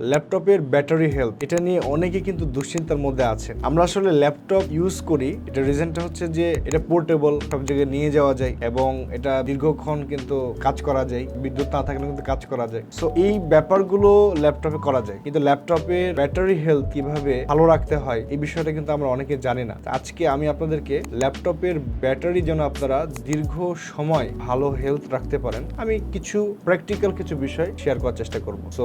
ল্যাপটপের battery health, এটা নিয়ে অনেকে কিন্তু দুশ্চিন্তার মধ্যে আছেন। আমরা আসলে ল্যাপটপ ইউজ করি, এটা রিজনটা হচ্ছে যে এটা পোর্টেবল সব জায়গায় নিয়ে যাওয়া যায় এবং এটা দীর্ঘক্ষণ কিন্তু কাজ করা যায়, বিদ্যুৎ না থাকলে কিন্তু কাজ করা যায়। সো এই ব্যাপারগুলো ল্যাপটপে করা যায়। কিন্তু ল্যাপটপের ব্যাটারি হেলথ কীভাবে ভালো রাখতে হয়, এই বিষয়টা কিন্তু আমরা অনেকে জানি না। আজকে আমি আপনাদেরকে ল্যাপটপের ব্যাটারি যেন আপনারা দীর্ঘ সময় ভালো হেলথ রাখতে পারেন, আমি কিছু প্র্যাকটিক্যাল কিছু বিষয় শেয়ার করার চেষ্টা করব। সো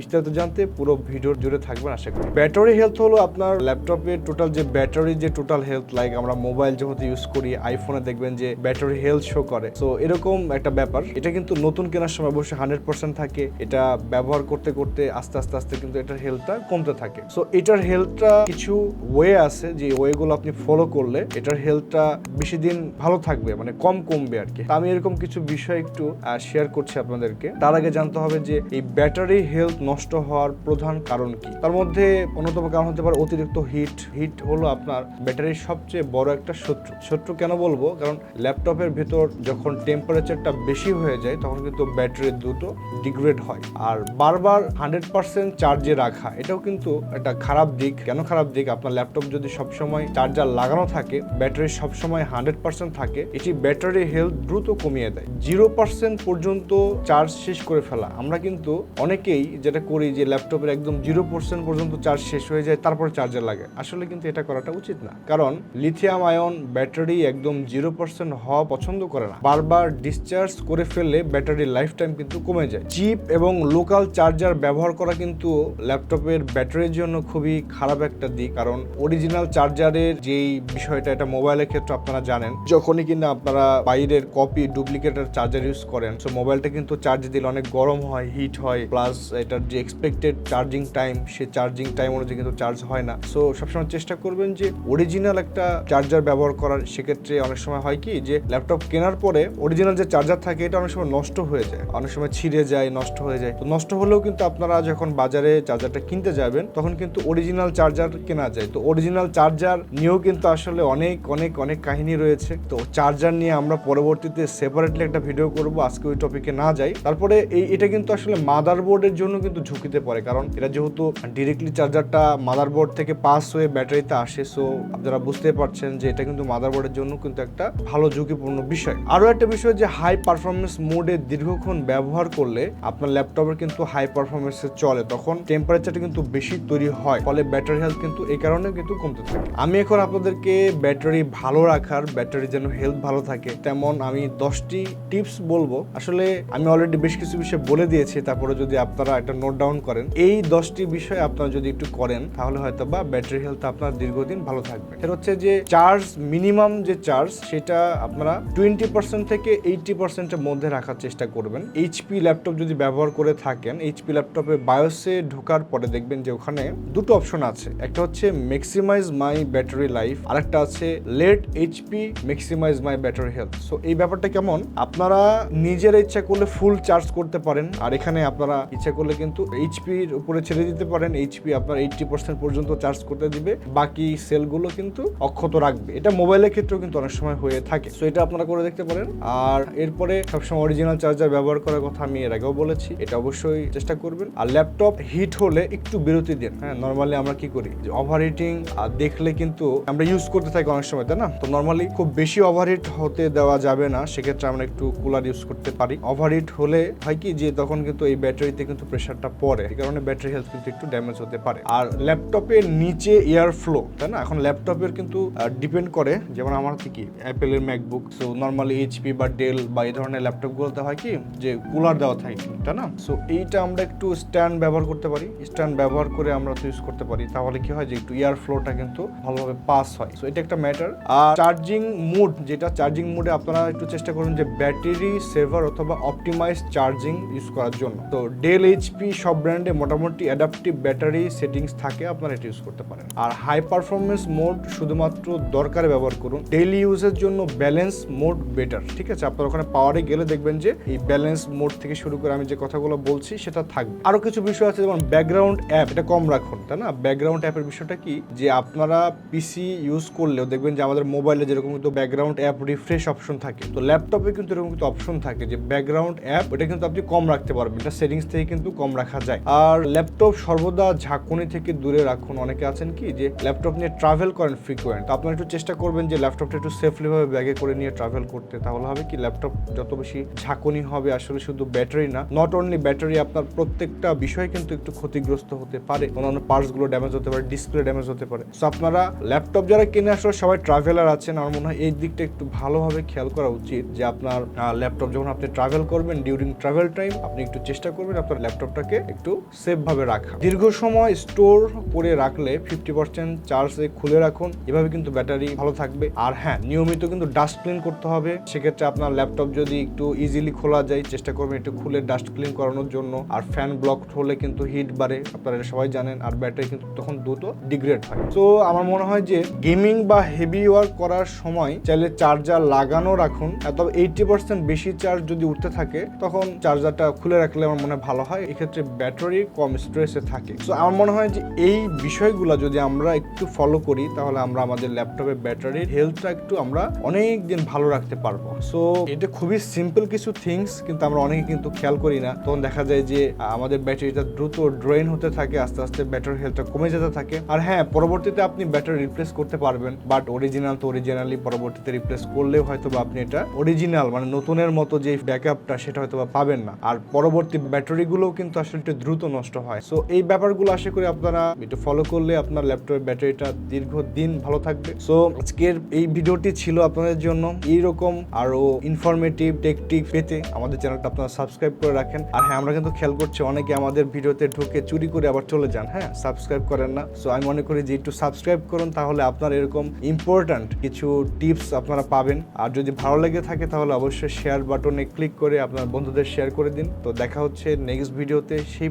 বিস্তারিত জানতে পুরো ভিডিওর জুড়ে থাকবেন, আশা করি। ব্যাটারি হেলথ হলো আপনার ল্যাপটপের টোটাল যে ব্যাটারি যে টোটাল হেলথ লাইক আমরা মোবাইল যেহেতু ইউজ করি আইফোনে দেখবেন যে ব্যাটারি হেলথ শো করে। সো এরকম একটা ব্যাপার। এটা কিন্তু নতুন কেনার সময় অবশ্যই হান্ড্রেড পার্সেন্ট থাকে। এটা ব্যবহার করতে করতে আস্তে আস্তে আস্তে কিন্তু এটার হেলথটা কমতে থাকে। সো এটার হেলথটা কিছু ওয়ে আছে, যে ওয়েগুলো আপনি ফলো করলে এটার হেলথটা বেশি দিন ভালো থাকবে মানে কম কমবে আর কি। আমি এরকম কিছু বিষয় একটু শেয়ার করছি আপনাদেরকে। তার আগে জানতে হবে যে এই ব্যাটারি হেলথ নষ্ট হওয়ার প্রধান কারণ কি? তার মধ্যে অন্যতম কারণ হতে পারে অতিরিক্ত হিট হিট হলো আপনার ব্যাটারির সবচেয়ে বড় একটা শত্রু। শত্রু কেন বলব? কারণ ল্যাপটপের ভেতর যখন টেম্পারেচারটা বেশি হয়ে যায়, তখন কিন্তু ব্যাটারি দ্রুত ডিগ্রেড হয়। আর বারবার হান্ড্রেড পার্সেন্ট চার্জে রাখা, এটাও কিন্তু একটা খারাপ দিক। কেন খারাপ দিক? আপনার ল্যাপটপ যদি সবসময় চার্জার লাগানো থাকে ব্যাটারি সবসময় হান্ড্রেড পার্সেন্ট থাকে, এটি ব্যাটারি হেলথ দ্রুত কমিয়ে দেয়। জিরো পার্সেন্ট পর্যন্ত চার্জ শেষ করে ফেলা। আমরা কিন্তু অনেকেই যেটা করি যে ল্যাপটপের একদম জিরো পার্সেন্ট পর্যন্ত চার্জ শেষ হয়ে যায়, তারপর চার্জার লাগে। আসলে কিন্তু এটা করাটা উচিত না। কারণ লিথিয়াম আয়ন ব্যাটারি একদম জিরো পার্সেন্ট হওয়া পছন্দ করে না। বারবার ডিসচার্জ করে ফেললে ব্যাটারির লাইফ টাইম কিন্তু কমে যায়। চিপ এবং লোকাল চার্জার ব্যবহার করা কিন্তু ল্যাপটপের ব্যাটারির জন্য খুবই খারাপ একটা দিক। কারণ অরিজিনাল চার্জারের যেই বিষয়টা, এটা মোবাইলের ক্ষেত্রে আপনারা জানেন, যখনই কিনা আপনারা বাইরের কপি ডুপ্লিকেটের চার্জার ইউজ করেন সো মোবাইলটা কিন্তু চার্জ দিলে অনেক গরম হয় হিট হয় প্লাস এটার যে এক্সপেক্টেড চার্জিং টাইম সে চার্জিং টাইম অনুযায়ী কিন্তু চার্জ হয় না। সো সবসময় চেষ্টা করবেন যে অরিজিনাল একটা চার্জার ব্যবহার করার। সেক্ষেত্রে অনেক সময় হয় কি যে ল্যাপটপ কেনার পরে অরিজিনাল যে চার্জার থাকে, এটা অনেক সময় নষ্ট হয়ে যায়। অনেক সময় ছিঁড়ে যায়, নষ্ট হয়ে যায়। তো নষ্ট হলেও কিন্তু আপনারা যখন বাজারে চার্জারটা কিনতে যাবেন, তখন কিন্তু অরিজিনাল চার্জার কেনা যায়। তো অরিজিনাল চার্জার নিয়েও কিন্তু আসলে অনেক অনেক অনেক কাহিনী রয়েছে। তো চার্জার নিয়ে আমরা পরবর্তীতে সেপারেটলি একটা ভিডিও করব। আজকে ওই টপিকে না যাই। তারপরে এই, এটা কিন্তু আসলে মাদারবোর্ডের জন্য কিন্তু ঝুঁকিতে পড়ে কারণ এটা যেহেতু ডিরেক্টলি চার্জারটা মাদারবোর্ড থেকে পাস হয়ে ব্যাটারিতে আসে সো আপনারা বুঝতে পারছেন যে এটা কিন্তু মাদারবোর্ডের জন্য কিন্তু একটা ভালো ঝুঁকিপূর্ণ বিষয়। আরও একটা বিষয় যে হাই পারফরমেন্স মোডে দীর্ঘক্ষণ ব্যবহার করলে আপনার ল্যাপটপের কিন্তু হাই পারফরমেন্সে চলে, তখন টেম্পারেচারটা কিন্তু বেশি তৈরি হয়, ফলে ব্যাটারি হেলথ কিন্তু এই কারণে কিন্তু কমতে থাকে। আমি এখন আপনাদেরকে ব্যাটারি ভালো রাখার ব্যাটারি যেন হেলথ ভালো থাকে, তেমন আমি দশটি টিপস বলব। আসলে আমি অলরেডি বেশ কিছু বিষয় বলে দিয়েছি, তারপরে যদি আপনারা একটা নোট ডাউন করেন এই দশটি বিষয় আপনারা যদি একটু করেন, তাহলে হয়তো বা ব্যাটারি হেলথ আপনার দীর্ঘদিন ভালো থাকবে। এটা হচ্ছে যে চার্জ মিনিমাম যে চার্জ সেটা আপনারা টোয়েন্টি পার্সেন্ট থেকে এইটটি পার্সেন্টের মধ্যে রাখার চেষ্টা করবেন। এইচপি ল্যাপটপ যদি ব্যবহার করে থাকেন এইচপি ল্যাপটপে বায়োসে ঢোকার পরে দেখবেন যে ওখানে দুটো অপশন আছে। একটা হচ্ছে ম্যাক্সিমাইজ মাই ব্যাটারি লাইফ আরেকটা আছে let HP maximize my battery health so এই ব্যাপারটা কেমন? আপনারা নিজের ইচ্ছা করলে ফুল চার্জ করতে পারেন, আর এখানে আপনারা ইচ্ছা করলে কিন্তু এইচপির উপরে ছেড়ে দিতে পারেন এইচপি আপনার এইটটি পার্সেন্ট পর্যন্ত চার্জ করতে দিবে। বাকি সেলগুলো কিন্তু অক্ষত রাখবে। এটা মোবাইলের ক্ষেত্রেও কিন্তু অনেক সময় হয়ে থাকে। সো এটা আপনারা করে দেখতে পারেন। আর এরপরে সবসময় অরিজিনাল চার্জার ব্যবহার করার কথা আমি এর আগেও বলেছি। এটা অবশ্যই চেষ্টা করবেন। আর ল্যাপটপ হিট হলে একটু বিরতি দিন। হ্যাঁ নর্মালি আমরা কি করি? যে ওভার হিটিং দেখলে কিন্তু আমরা ইউজ করতে থাকি অনেক সময়, তাই না? তো নর্মালি খুব বেশি ওভারহিট হতে দেওয়া যাবে না। সেক্ষেত্রে আমরা একটু কুলার ইউজ করতে পারি। ওভারহিট হলে হয় কি? যে তখন কিন্তু এই ব্যাটারিতে কিন্তু প্রেশারটা পড়ে। এই কারণে ব্যাটারি হেলথ কিন্তু একটু ড্যামেজ হতে পারে। আর ল্যাপটপের নিচে এয়ার ফ্লো তাই না? এখন ল্যাপটপের কিন্তু ডিপেন্ড করে, যেমন আমার কি কি অ্যাপেলের ম্যাকবুক সো নর্মালি এইচপি বা ডেল বা এই ধরনের ল্যাপটপগুলোতে হয় কি, যে কুলার দেওয়া থাকে, তাই না? সো এইটা আমরা একটু স্ট্যান্ড ব্যবহার করতে পারি। স্ট্যান্ড ব্যবহার করে আমরা তো ইউজ করতে পারি। তাহলে কি হয় যে একটু এয়ার ফ্লোটা কিন্তু ভালোভাবে পাস হয়। সো এটা একটা ম্যাটার আর চার্জিং মুড যেটা চার্জিং মুডে আপনারা একটু চেষ্টা করুন যে ব্যাটারি সেভার অথবা অপটিমাইজ চার্জিং ইউজ করার জন্য। তো ডেল এইচপি সব ব্র্যান্ডে মোটামুটি অ্যাডাপটিভ ব্যাটারি সেটিংস থাকে, আপনারা এটা ইউজ করতে পারেন। আর হাই পারফরমেন্স মোড শুধুমাত্র দরকারে ব্যবহার করুন। ডেইলি ইউজের জন্য ব্যালেন্স মোড বেটার ঠিক আছে? আপনার ওখানে পাওয়ারে গেলে দেখবেন যে এই ব্যালেন্স মোড থেকে শুরু করে আমি যে কথাগুলো বলছি, সেটা থাকবে। আরও কিছু বিষয় আছে, যেমন ব্যাকগ্রাউন্ড অ্যাপ এটা কম রাখুন, তাই না? ব্যাকগ্রাউন্ড অ্যাপের বিষয়টা কি? যে আপনারা পিসি ইউজ করলেও দেখবেন যে আমাদের মোবাইলে যেরকম কিন্তু ব্যাকগ্রাউন্ড অ্যাপ রিফ্রেশ অপশন থাকে, তো ল্যাপটপে কিন্তু এরকম কিন্তু অপশন থাকে যে ব্যাকগ্রাউন্ড অ্যাপ ওটা কিন্তু আপনি কম রাখতে পারবেন, এটা সেটিংস থেকে কিন্তু কম রাখা যায়। আর ল্যাপটপ সর্বদা ঝাঁকুনি থেকে দূরে রাখুন। অনেকে আছেন কি যে ল্যাপটপ নিয়ে ট্রাভেল করেন ফ্রিকোয়েন্ট আপনারা একটু চেষ্টা করবেন যে ল্যাপটপটা একটু সেফলি ভাবে ব্যাগে করে নিয়ে ট্রাভেল করতে। তাহলে হবে কি ল্যাপটপ যত বেশি ঝাঁকুনি হবে, আসলে শুধু ব্যাটারি না নট অনলি ব্যাটারি আপনার প্রত্যেকটা বিষয় কিন্তু একটু ক্ষতিগ্রস্ত হতে পারে। অন্যান্য পার্টসগুলো ড্যামেজ হতে পারে ডিসপ্লে ড্যামেজ হতে পারে। সো আপনারা ল্যাপটপ যারা কিনে আসলে সবাই ট্রাভেলার আছেন, আমার মনে হয় এই দিকটা একটু ভালোভাবে খেয়াল করা উচিত যে আপনার ল্যাপটপ যখন আপনি ট্রাভেল করবেন ডিউরিং ট্রাভেল টাইম আপনি একটু চেষ্টা করবেন আপনার ল্যাপটপটাকে একটু সেফ ভাবে রাখা। দীর্ঘ সময় স্টোর করে রাখলে ফিফটি পার্সেন্ট চার্জে খুলে রাখুন। এভাবে কিন্তু ব্যাটারি ভালো থাকবে। আর হ্যাঁ নিয়মিত কিন্তু ডাস্ট ক্লিন করতে হবে। সেক্ষেত্রে আপনার ল্যাপটপ যদি একটু ইজিলি খোলা যায়, চেষ্টা করবেন একটু খুলে ডাস্ট ক্লিন করানোর জন্য। আর ফ্যান ব্লক হলে কিন্তু হিট বাড়ে, আপনারা সবাই জানেন। আর ব্যাটারি কিন্তু তখন দ্রুত ডিগ্রেড হয়। তো আমার মনে হয় যে গেমিং বা হেভি ওয়ার্ক করার সময় চাইলে চার্জার লাগানো রাখুন। তবে এইটি পার্সেন্ট বেশি চার্জ যদি উঠতে থাকে, তখন চার্জারটা খুলে রাখলে আমার মনে হয় ভালো হয়। এক্ষেত্রে ব্যাটারি কম স্ট্রেসে থাকে। তো আমার মনে হয় যে এই বিষয়গুলো যদি আমরা একটু ফলো করি, তাহলে আমরা আমাদের ল্যাপটপের ব্যাটারির হেলথটা একটু আমরা অনেক দিন ভালো রাখতে পারব। সো এটা খুবই সিম্পল কিছু থিংস কিন্তু আমরা অনেকে কিন্তু খেয়াল করি না। তখন দেখা যায় যে, আমাদের ব্যাটারিটা দ্রুত ড্রেন হতে থাকে, আস্তে আস্তে ব্যাটারি হেলথটা কমে যেতে থাকে। আর হ্যাঁ পরবর্তীতে আপনি ব্যাটারি রিপ্লেস করতে পারবেন বাট অরিজিনাল তো অরিজিনালি পরবর্তীতে রিপ্লেস করলেও হয়তো বা আপনি এটা অরিজিনাল মানে নতুনের মতো যে ব্যাকআপটা সেটা হয়তো বা পাবেন না। আর পরবর্তী ব্যাটারিগুলোও কিন্তু আসলে একটু দ্রুত নষ্ট হয়। সো এই ব্যাপারগুলো আশা করি আপনারা একটু ফলো করলে আপনার ল্যাপটপের ব্যাটারিটা দীর্ঘদিন ভালো থাকবে। সো আজকের এই ভিডিওটি ছিল আপনাদের জন্য। এইরকম আরও ইনফরমেটিভ টেকটিক পেতে আমাদের চ্যানেলটা আপনারা সাবস্ক্রাইব করে রাখেন। আর হ্যাঁ আমরা কিন্তু খেয়াল করছি অনেকে আমাদের ভিডিওতে ঢুকে চুরি করে আবার চলে যান। হ্যাঁ সাবস্ক্রাইব করেন না। সো আমি মনে করি যে একটু সাবস্ক্রাইব করুন, তাহলে আপনার এরকম ইম্পর্ট্যান্ট কিছু টিপস আপনারা পাবেন। আর যদি ভালো লেগে থাকে, তাহলে অবশ্যই শেয়ার বাটনে ক্লিক করে আপনার বন্ধুদের শেয়ার করে দিন। তো দেখা হচ্ছে নেক্সট ভিডিওতে সেই